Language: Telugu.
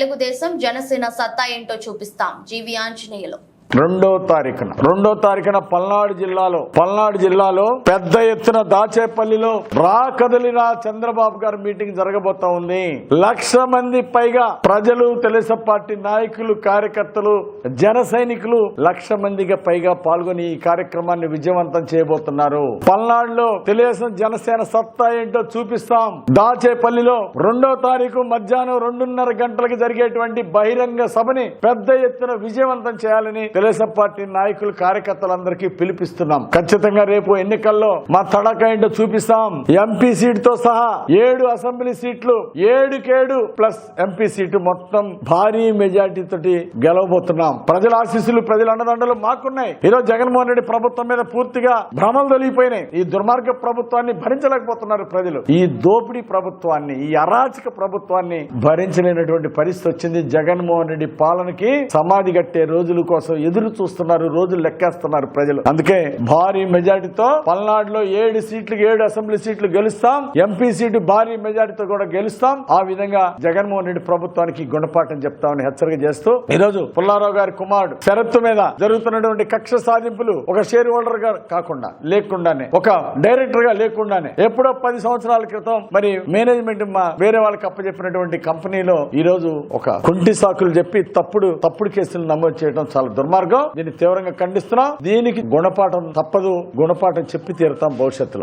తెలుగుదేశం జనసేన సత్తా ఏంటో చూపిస్తాం. జీవి ఆంజనేయులు. రెండో తారీఖున. రెండో తారీఖున పల్నాడు జిల్లాలో పల్నాడు జిల్లాలో పెద్ద ఎత్తున దాచేపల్లిలో రా కదలిన చంద్రబాబు గారి మీటింగ్ జరగబోతా ఉంది. లక్ష మంది పైగా ప్రజలు తెలుగుదేశం పార్టీ నాయకులు కార్యకర్తలు జన సైనికులు లక్ష మందిగా పైగా పాల్గొని ఈ కార్యక్రమాన్ని విజయవంతం చేయబోతున్నారు. పల్నాడులో తెలుగుదేశం జనసేన సత్తా ఏంటో చూపిస్తాం. దాచేపల్లిలో రెండో తారీఖు మధ్యాహ్నం రెండున్నర గంటలకు జరిగేటువంటి బహిరంగ సభని పెద్ద ఎత్తున విజయవంతం చేయాలని తెలుగుదేశం పార్టీ నాయకులు కార్యకర్తలందరికీ పిలిపిస్తున్నాం. ఖచ్చితంగా రేపు ఎన్నికల్లో మా తడక ఏంటో చూపిస్తాం. ఎంపీ సీట్తో సహా ఏడు అసెంబ్లీ సీట్లు ఏడుకేడు ప్లస్ ఎంపీ సీటు మొత్తం భారీ మెజార్టీ తోటి గెలవబోతున్నాం. ప్రజల ఆశీస్సులు ప్రజల అండదండలు మాకున్నాయి. ఈరోజు జగన్మోహన్ రెడ్డి ప్రభుత్వం మీద పూర్తిగా భ్రమలు తొలిగిపోయినాయి. ఈ దుర్మార్గ ప్రభుత్వాన్ని భరించలేకపోతున్నారు ప్రజలు. ఈ దోపిడీ ప్రభుత్వాన్ని ఈ అరాచక ప్రభుత్వాన్ని భరించలేనటువంటి పరిస్థితి వచ్చింది జగన్మోహన్ రెడ్డి పాలనకి. సమాధి కట్టే రోజుల కోసం ఎదురు చూస్తున్నారు రోజులు లెక్కేస్తున్నారు ప్రజలు. అందుకే భారీ మెజార్టీతో పల్నాడులో ఏడు సీట్లు ఏడు అసెంబ్లీ సీట్లు గెలుస్తాం. ఎంపీ సీటు భారీ మెజార్టీతో కూడా గెలుస్తాం. ఆ విధంగా జగన్మోహన్ రెడ్డి ప్రభుత్వానికి గుణపాఠం చెప్తామని హెచ్చరిక చేస్తూ ఈ రోజు పుల్లారావు గారి కుమారుడు షరత్తు మీద జరుగుతున్నటువంటి కక్ష సాధింపులు ఒక షేర్ హోల్డర్గా కాకుండా లేకుండానే ఒక డైరెక్టర్గా లేకుండానే ఎప్పుడో పది సంవత్సరాల క్రితం మరి మేనేజ్మెంట్ మా వేరే వాళ్ళకి అప్పచెప్పినటువంటి కంపెనీలో ఈ రోజు ఒక కుంటి సాకులు చెప్పి తప్పుడు తప్పుడు కేసులు నమోదు చేయడం చాలా దుర్మార్గం. దీన్ని తీవ్రంగా ఖండిస్తున్నాం. దీనికి గుణపాఠం తప్పదు. గుణపాఠం చెప్పి తీరుతాం భవిష్యత్తులో.